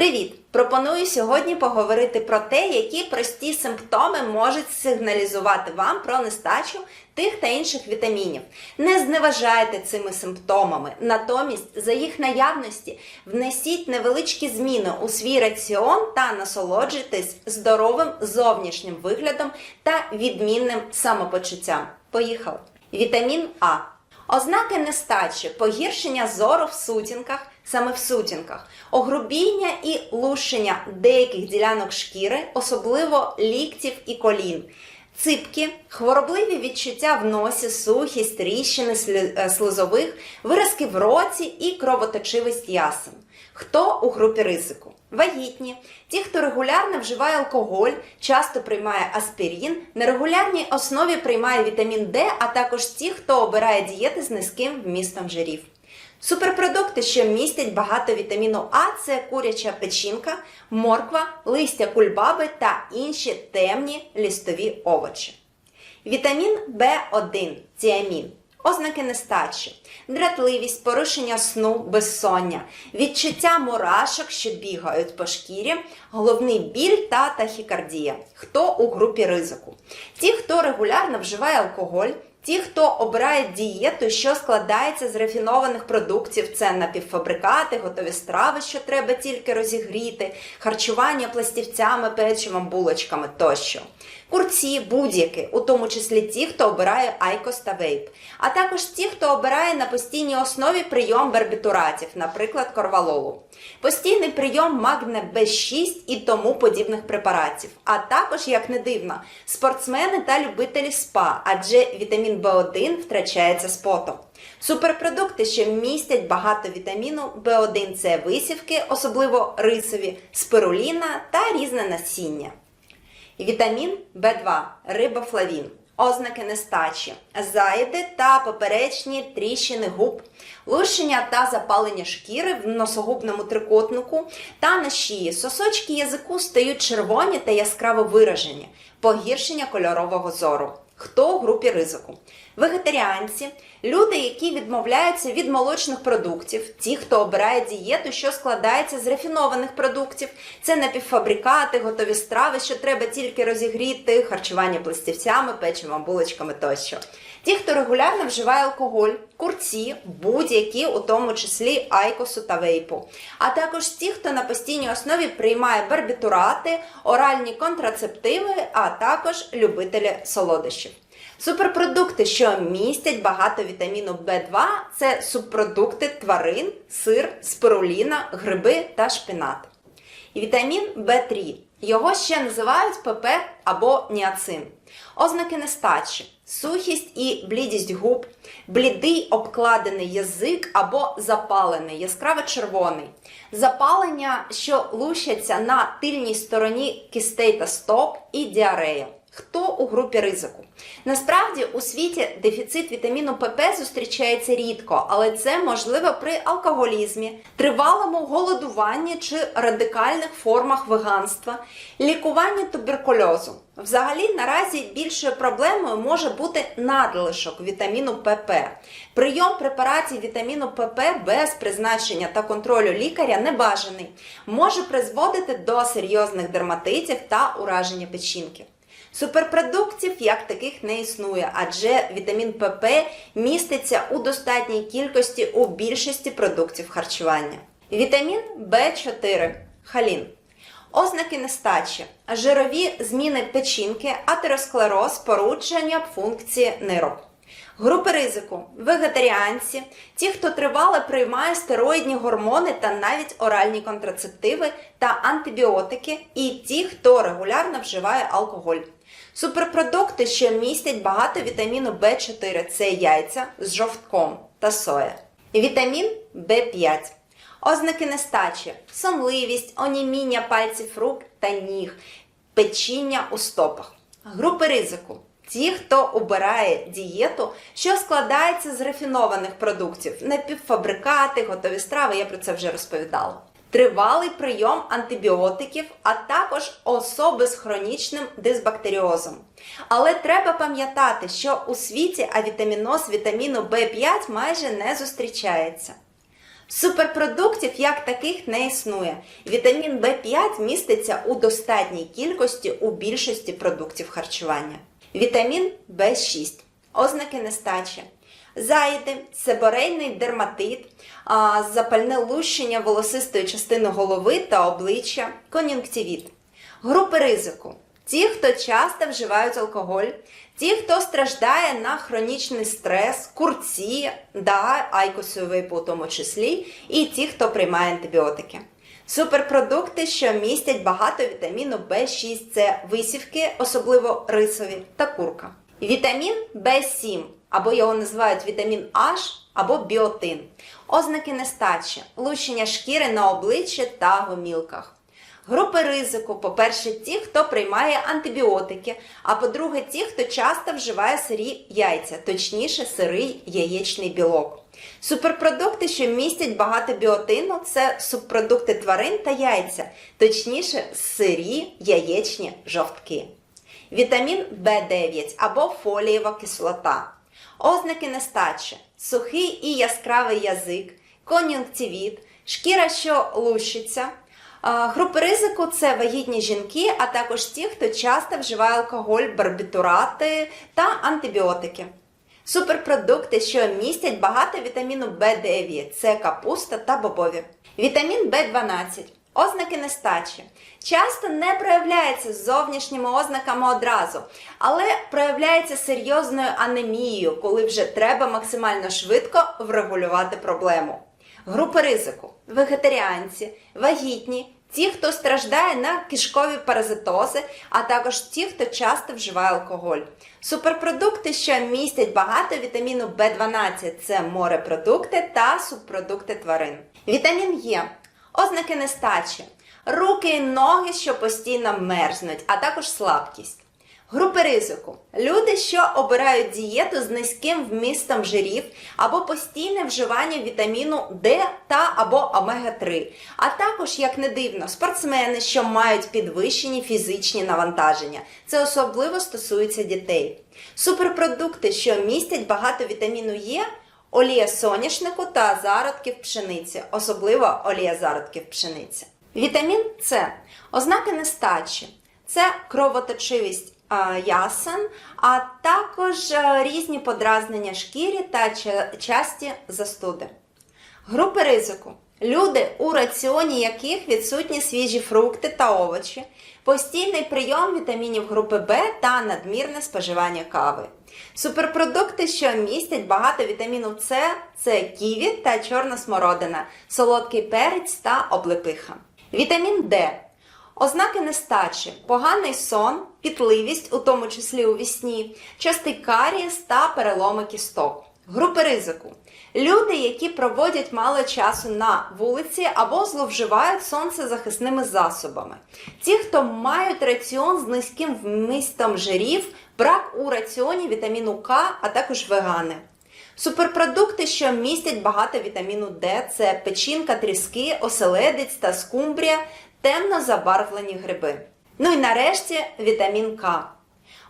Привіт! Пропоную сьогодні поговорити про те, які прості симптоми можуть сигналізувати вам про нестачу тих та інших вітамінів. Не зневажайте цими симптомами, натомість за їх наявності внесіть невеличкі зміни у свій раціон та насолоджуйтесь здоровим зовнішнім виглядом та відмінним самопочуттям. Поїхали! Вітамін А. Ознаки нестачі, погіршення зору в сутінках, саме в сутінках, огрубіння і лущення деяких ділянок шкіри, особливо ліктів і колін. Ципки, хворобливі відчуття в носі, сухість, тріщини е, слизових, виразки в роті і кровоточивість ясен. Хто у групі ризику? Вагітні, ті, хто регулярно вживає алкоголь, часто приймає аспірин, на регулярній основі приймає вітамін Д, а також ті, хто обирає дієти з низьким вмістом жирів. Суперпродукти, що містять багато вітаміну А, це куряча печінка, морква, листя кульбаби та інші темні лістові овочі. Вітамін В1 тіамін. Ознаки нестачі, дратливість, порушення сну, безсоння, відчуття мурашок, що бігають по шкірі, головний біль та тахікардія. Хто у групі ризику? Ті, хто регулярно вживає алкоголь, ті, хто обирає дієту, що складається з рафінованих продуктів, це напівфабрикати, готові страви, що треба тільки розігріти, харчування пластівцями, печивом, булочками тощо. Курці будь-які, у тому числі ті, хто обирає айкос та вейп, а також ті, хто обирає на постійній основі прийом барбітуратів, наприклад, корвалолу, постійний прийом магне Б6 і тому подібних препаратів, а також, як не дивно, спортсмени та любителі спа, адже вітамін В1 втрачається з потом. Суперпродукти, що містять багато вітаміну В1 це висівки, особливо рисові, спируліна та різне насіння. Вітамін В2 рибофлавін. Ознаки нестачі, заїди та поперечні тріщини губ, лущення та запалення шкіри в носогубному трикотнику та на шиї. Сосочки язику стають червоні та яскраво виражені, погіршення кольорового зору. Хто в групі ризику? Вегетаріанці, люди, які відмовляються від молочних продуктів, ті, хто обирає дієту, що складається з рафінованих продуктів, це напівфабрикати, готові страви, що треба тільки розігріти, харчування пластівцями, печивом, булочками тощо. Ті, хто регулярно вживає алкоголь, курці, будь-які, у тому числі айкосу та вейпу, а також ті, хто на постійній основі приймає барбітурати, оральні контрацептиви, а також любителі солодощів. Суперпродукти, що містять багато вітаміну В2, це субпродукти тварин, сир, спируліна, гриби та шпинат. І Вітамін В3. Його ще називають ПП або ніацин. Ознаки нестачі, сухість і блідість губ, блідий обкладений язик або запалений, яскраво червоний, запалення, що лущаться на тильній стороні кістей та стоп, і діарея. Хто у групі ризику? Насправді у світі дефіцит вітаміну ПП зустрічається рідко, але це можливо при алкоголізмі, тривалому голодуванні чи радикальних формах веганства, лікуванні туберкульозу. Взагалі, наразі більшою проблемою може бути надлишок вітаміну ПП. Прийом препаратів вітаміну ПП без призначення та контролю лікаря небажаний, може призводити до серйозних дерматитів та ураження печінки. Суперпродуктів як таких не існує, адже вітамін ПП міститься у достатній кількості у більшості продуктів харчування. Вітамін В4 халін. Ознаки нестачі, жирові зміни печінки, атеросклероз, порушення функції нирок. Групи ризику вегетаріанці, ті, хто тривало приймає стероїдні гормони та навіть оральні контрацептиви та антибіотики, і ті, хто регулярно вживає алкоголь. Суперпродукти, що містять багато вітаміну В4, це яйця з жовтком та соя. Вітамін В5. Ознаки нестачі, сонливість, оніміння пальців рук та ніг, печіння у стопах. Групи ризику. Ті, хто обирає дієту, що складається з рафінованих продуктів, напівфабрикати, готові страви, я про це вже розповідала. Тривалий прийом антибіотиків, а також особи з хронічним дисбактеріозом. Але треба пам'ятати, що у світі авітаміноз вітаміну В5 майже не зустрічається. Суперпродуктів як таких не існує. Вітамін В5 міститься у достатній кількості у більшості продуктів харчування. Вітамін В6. Ознаки нестачі. Заїди, себорейний дерматит, запальне лущення волосистої частини голови та обличчя, кон'юнктивіт. Групи ризику. Ті, хто часто вживають алкоголь, ті, хто страждає на хронічний стрес, курці, да, айкосовий у тому числі, і ті, хто приймає антибіотики. Суперпродукти, що містять багато вітаміну В6, це висівки, особливо рисові, та курка. Вітамін В7, або його називають вітамін H, або біотин. Ознаки нестачі, лущення шкіри на обличчі та гомілках. Групи ризику, по-перше, ті, хто приймає антибіотики, а по-друге, ті, хто часто вживає сирі яйця, точніше, сирий яєчний білок. Суперпродукти, що містять багато біотину, це субпродукти тварин та яйця, точніше, сирі яєчні жовтки. Вітамін В9 або фолієва кислота. Ознаки нестачі: сухий і яскравий язик, кон'юнктивіт, шкіра, що лущиться. Групи ризику це вагітні жінки, а також ті, хто часто вживає алкоголь, барбітурати та антибіотики. Суперпродукти, що містять багато вітаміну В9, це капуста та бобові. Вітамін В12. Ознаки нестачі часто не проявляється зовнішніми ознаками одразу, але проявляється серйозною анемією, коли вже треба максимально швидко врегулювати проблему. Групи ризику: вегетаріанці, вагітні, ті, хто страждає на кишкові паразитози, а також ті, хто часто вживає алкоголь. Суперпродукти, що містять багато вітаміну В12, це морепродукти та субпродукти тварин. Вітамін Е. Ознаки нестачі, руки і ноги, що постійно мерзнуть, а також слабкість. Групи ризику. Люди, що обирають дієту з низьким вмістом жирів або постійне вживання вітаміну Д та або омега-3, а також, як не дивно, спортсмени, що мають підвищені фізичні навантаження. Це особливо стосується дітей. Суперпродукти, що містять багато вітаміну Е, олія соняшнику та зародків пшениці, особливо олія зародків пшениці. Вітамін С. Ознаки нестачі. Це кровоточивість ясен, а також різні подразнення шкірі та часті застуди. Групи ризику. Люди, у раціоні яких відсутні свіжі фрукти та овочі, постійний прийом вітамінів групи В та надмірне споживання кави. Суперпродукти, що містять багато вітаміну С, це ківі та чорна смородина, солодкий перець та облепиха. Вітамін Д. Ознаки нестачі, поганий сон, пітливість, у тому числі у вісні, частий карієс та переломи кісток. Групи ризику. Люди, які проводять мало часу на вулиці або зловживають сонцезахисними засобами. Ті, хто мають раціон з низьким вмістом жирів, брак у раціоні вітаміну К, а також вегани. Суперпродукти, що містять багато вітаміну Д, це печінка, тріски, оселедець та скумбрія, темно забарвлені гриби. Ну і нарешті вітамін К.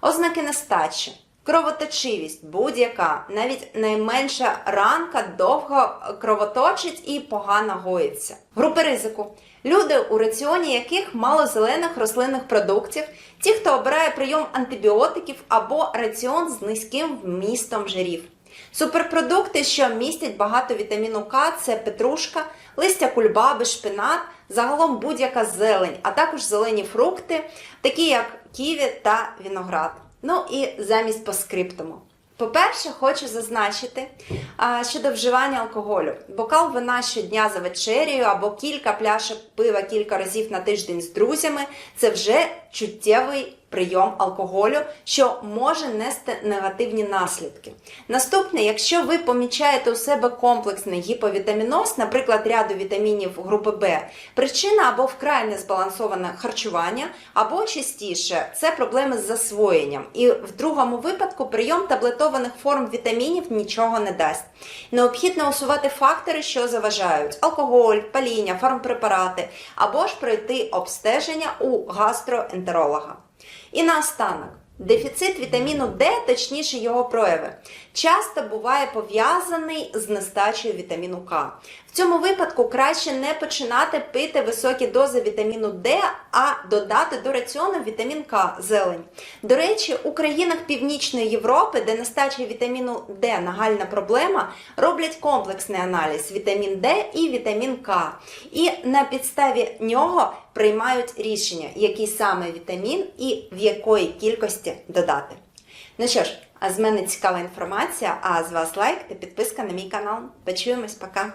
Ознаки нестачі. Кровоточивість будь-яка, навіть найменша ранка довго кровоточить і погано гоїться. Групи ризику. Люди, у раціоні яких мало зелених рослинних продуктів, ті, хто обирає прийом антибіотиків або раціон з низьким вмістом жирів. Суперпродукти, що містять багато вітаміну К, це петрушка, листя кульбаби, шпинат, загалом будь-яка зелень, а також зелені фрукти, такі як ківі та виноград. Ну і замість по скриптуму. По-перше, хочу зазначити а, щодо вживання алкоголю. Бокал вина щодня за вечерею або кілька пляшок пива кілька разів на тиждень з друзями це вже чуттєвий прийом алкоголю, що може нести негативні наслідки. Наступне, якщо ви помічаєте у себе комплексний гіповітаміноз, наприклад, ряду вітамінів групи Б, причина або вкрай незбалансоване харчування, або частіше це проблеми з засвоєнням. І в другому випадку прийом таблетованих форм вітамінів нічого не дасть. Необхідно усувати фактори, що заважають: алкоголь, паління, фармпрепарати, або ж пройти обстеження у гастроентеролога. І наостанок, Дефіцит вітаміну Д, точніше його прояви, часто буває пов'язаний з нестачею вітаміну К. В цьому випадку краще не починати пити високі дози вітаміну Д, а додати до раціону вітамін К зелень. До речі, у країнах Північної Європи, де нестача вітаміну Д нагальна проблема, роблять комплексний аналіз вітамін Д і вітамін К. І на підставі нього приймають рішення, який саме вітамін і в якої кількості додати. Ну що ж, а з мене цікава інформація, а з вас лайк та підписка на мій канал. Почуємось, пока!